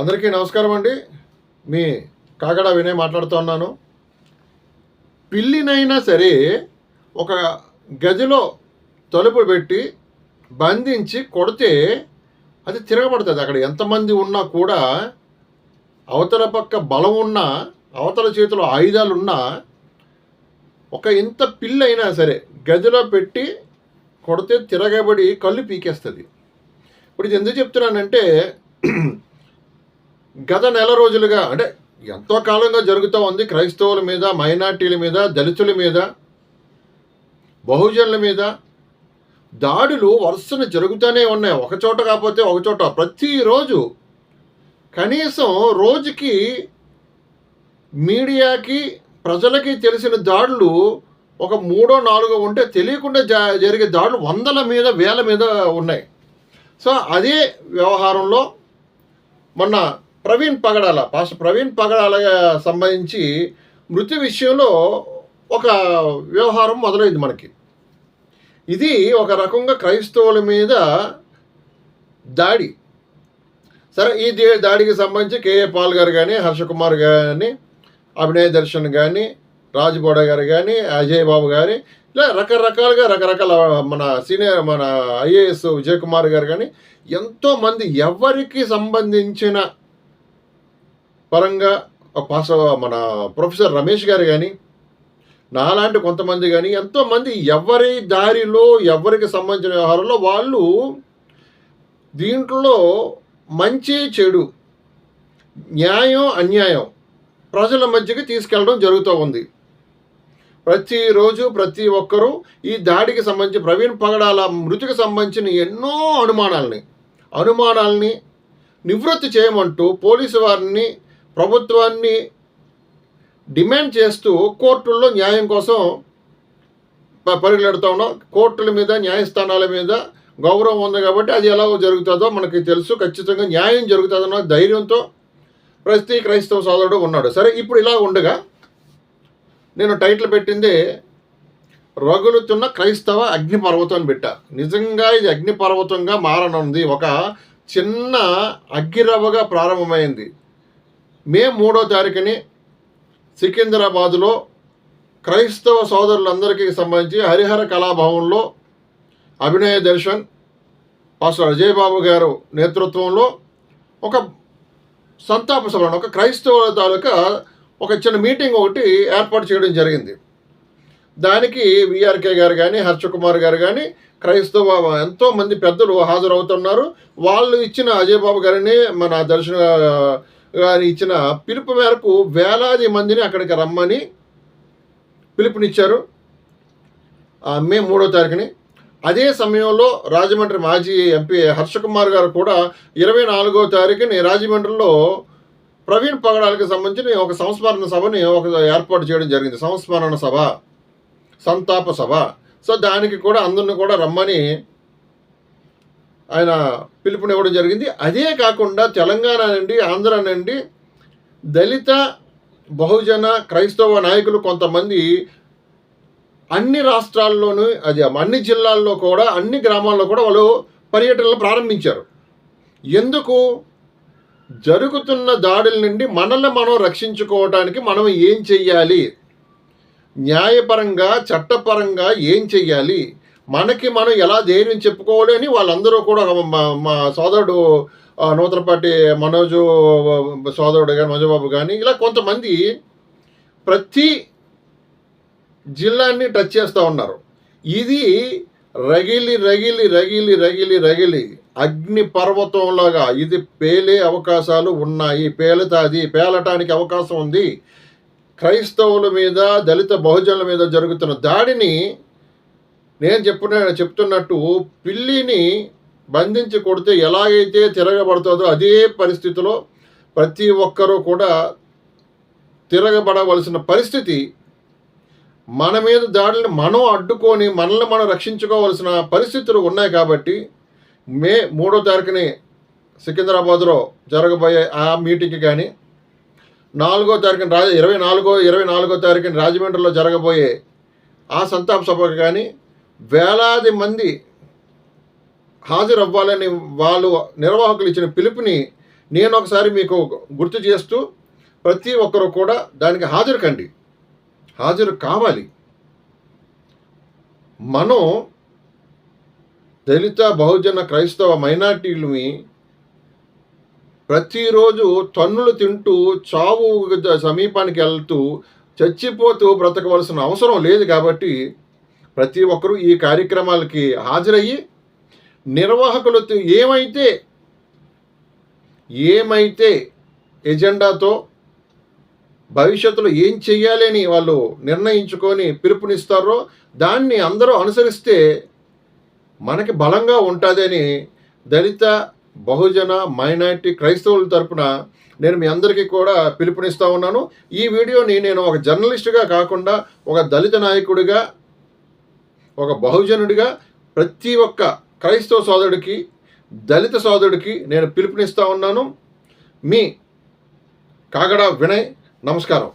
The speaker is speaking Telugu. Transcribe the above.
అందరికీ నమస్కారం అండి. మీ కాకడ వినయ్ మాట్లాడుతున్నాను పిల్లినైనా సరే ఒక గదిలో తలుపు పెట్టి బంధించి కొడితే అది తిరగబడుతుంది. అక్కడ ఎంతమంది ఉన్నా కూడా అవతల పక్క బలం ఉన్నా అవతల చేతిలో ఆయుధాలు ఉన్నా ఒక ఇంత పిల్లి అయినా సరే గదిలో పెట్టి కొడితే తిరగబడి కళ్ళు పీకేస్తుంది. ఇప్పుడు ఇది ఎందుకు చెప్తున్నానంటే గత నెల రోజులుగా అంటే ఎంతో కాలంగా జరుగుతూ ఉంది క్రైస్తవుల మీద మైనార్టీల మీద దళితుల మీద బహుజనుల మీద. దాడులు వరుసన జరుగుతూనే ఉన్నాయి. ఒక చోట కాకపోతే ఒక చోట. ప్రతిరోజు కనీసం రోజుకి మీడియాకి ప్రజలకి తెలిసిన దాడులు ఒక మూడో నాలుగో ఉంటే తెలియకుండా జా జరిగే దాడులు వందల మీద వేల మీద ఉన్నాయి. సో అదే వ్యవహారంలో మొన్న ప్రవీణ్ పగడాల పాస్టర్ ప్రవీణ్ పగడాల సంబంధించి మృతి విషయంలో ఒక వ్యవహారం మొదలైంది మనకి. ఇది ఒక రకంగా క్రైస్తవుల మీద దాడి. సరే ఈ దాడికి సంబంధించి కేఏ పాల్ గారు కానీ హర్షకుమార్ కానీ అభినయ దర్శన్ కానీ రాజ్బోడ గారు కానీ అజయ్ బాబు గారి ఇలా రకరకాలుగా రకరకాల మన సీనియర్ మన ఐఏఎస్ విజయ్ కుమార్ గారు కానీ ఎంతోమంది ఎవరికి సంబంధించిన పరంగా పాస మన ప్రొఫెసర్ రమేష్ గారు కానీ నాలాంటి కొంతమంది కానీ ఎంతోమంది ఎవరి దారిలో ఎవరికి సంబంధించిన వ్యవహారంలో వాళ్ళు దీంట్లో మంచి చెడు న్యాయం అన్యాయం ప్రజల మధ్యకి తీసుకెళ్ళడం జరుగుతూ ఉంది. ప్రతిరోజు ప్రతి ఒక్కరూ ఈ దాడికి సంబంధించి ప్రవీణ్ పగడాల మృతికి సంబంధించిన ఎన్నో అనుమానాలని అనుమానాల్ని నివృత్తి చేయమంటూ పోలీసు వారిని ప్రభుత్వాన్ని డిమాండ్ చేస్తూ కోర్టుల్లో న్యాయం కోసం ప- పరిగెడుతూ ఉన్నాం. కోర్టుల మీద న్యాయస్థానాల మీద గౌరవం ఉంది కాబట్టి అది ఎలా జరుగుతుందో మనకి తెలుసు. ఖచ్చితంగా న్యాయం జరుగుతుందన్న ధైర్యంతో ప్రతి క్రైస్తవ సోదరుడు ఉన్నాడు. సరే ఇప్పుడు ఇలా ఉండగా నేను టైటిల్ పెట్టింది రగులుతున్న క్రైస్తవ అగ్నిపర్వతం అని పెట్టా. నిజంగా ఇది అగ్నిపర్వతంగా మారనుంది. ఒక చిన్న అగ్గిరవ్వగా ప్రారంభమైంది. మే మూడో తారీఖుని సికింద్రాబాదులో క్రైస్తవ సోదరులందరికీ సంబంధించి హరిహర కళాభవన్లో అభినయ దర్శన్ పాస్టర్ అజయ్ బాబు గారు నేతృత్వంలో ఒక సంతాప సభ ఒక క్రైస్తవ తాలూకా ఒక చిన్న మీటింగ్ ఒకటి ఏర్పాటు చేయడం జరిగింది. దానికి విఆర్కే గారు కానీ హర్షకుమార్ గారు కానీ క్రైస్తవ ఎంతోమంది పెద్దలు హాజరవుతున్నారు. వాళ్ళు ఇచ్చిన అజయ్ బాబు గారిని మన దర్శన గారి ఇచ్చిన పిలుపు మేరకు వేలాది మందిని అక్కడికి రమ్మని పిలుపునిచ్చారు. మే మూడో తారీఖుని. అదే సమయంలో రాజమండ్రి మాజీ ఎంపీ హర్షకుమార్ గారు కూడా ఇరవై నాలుగో తారీఖుని రాజమండ్రిలో ప్రవీణ్ పగడాలకు సంబంధించిన ఒక సంస్మరణ సభని ఒక ఏర్పాటు చేయడం జరిగింది. సంస్మరణ సభ సంతాప సభ. సో దానికి కూడా అందరిని కూడా రమ్మని ఆయన పిలుపునివ్వడం జరిగింది. అదే కాకుండా తెలంగాణ నుండి ఆంధ్ర నుండి దళిత బహుజన క్రైస్తవ నాయకులు కొంతమంది అన్ని రాష్ట్రాల్లోనూ అది అన్ని జిల్లాల్లో కూడా అన్ని గ్రామాల్లో కూడా వాళ్ళు పర్యటనలు ప్రారంభించారు. ఎందుకు? జరుగుతున్న దాడుల నుండి మనల్ని మనం రక్షించుకోవటానికి మనం ఏం చెయ్యాలి? న్యాయపరంగా చట్టపరంగా ఏం చెయ్యాలి? మనకి మనం ఎలా ధైర్యం చెప్పుకోవాలి అని వాళ్ళందరూ కూడా మా మా సోదరుడు నూతనపాటి మనోజు సోదరుడు కానీ మంజుబాబు కానీ ఇలా కొంతమంది ప్రతి జిల్లాని టచ్ చేస్తూ ఉన్నారు. ఇది రగిలి రగిలి రగిలి రగిలి రగిలి అగ్ని పర్వతంలాగా ఇది పేలే అవకాశాలు ఉన్నాయి. పేలుతాది పేలటానికి అవకాశం ఉంది. క్రైస్తవుల మీద దళిత బహుజనుల మీద జరుగుతున్న దాడిని నేను చెప్పున చెప్తున్నట్టు పిల్లిని బంధించి కొడితే ఎలాగైతే తిరగబడుతుందో అదే పరిస్థితిలో ప్రతి ఒక్కరూ కూడా తిరగబడవలసిన పరిస్థితి మన మీద దాడులను మనం అడ్డుకొని మనల్ని మనం రక్షించుకోవాల్సిన పరిస్థితులు ఉన్నాయి కాబట్టి మే మూడో తారీఖుని సికింద్రాబాద్లో జరగబోయే ఆ మీటింగ్కి కానీ నాలుగో తారీఖున రాజ ఇరవై నాలుగో ఇరవై నాలుగో తారీఖున రాజమండ్రిలో జరగబోయే ఆ సంతాప సభకు కానీ వేలాది మంది హాజరవ్వాలని వాళ్ళు నిర్వాహకులు ఇచ్చిన పిలుపుని నేను ఒకసారి మీకు గుర్తు చేస్తూ ప్రతి ఒక్కరు కూడా దానికి హాజరు కండి. హాజరు కావాలి. మనం దళిత బహుజన క్రైస్తవ మైనార్టీలని ప్రతిరోజు తన్నులు తింటూ చావు సమీపానికి వెళ్తూ చచ్చిపోతూ బ్రతకవలసిన అవసరం లేదు కాబట్టి ప్రతి ఒక్కరూ ఈ కార్యక్రమాలకి హాజరయ్యి నిర్వాహకులు ఏమైతే ఏమైతే ఎజెండాతో భవిష్యత్తులో ఏం చెయ్యాలి అని వాళ్ళు నిర్ణయించుకొని పిలుపునిస్తారో దాన్ని అందరూ అనుసరిస్తే మనకి బలంగా ఉంటుందని దళిత బహుజన మైనారిటీ క్రైస్తవుల తరపున నేను మీ అందరికీ కూడా పిలుపునిస్తూ ఉన్నాను. ఈ వీడియోని నేను ఒక జర్నలిస్టుగా కాకుండా ఒక దళిత నాయకుడిగా ఒక బహుజనుడిగా ప్రతి ఒక్క క్రైస్తవ సోదరుడికి దళిత సోదరుడికి నేను పిలుపునిస్తూ ఉన్నాను. మీ కాగడ వినయ్ నమస్కారం.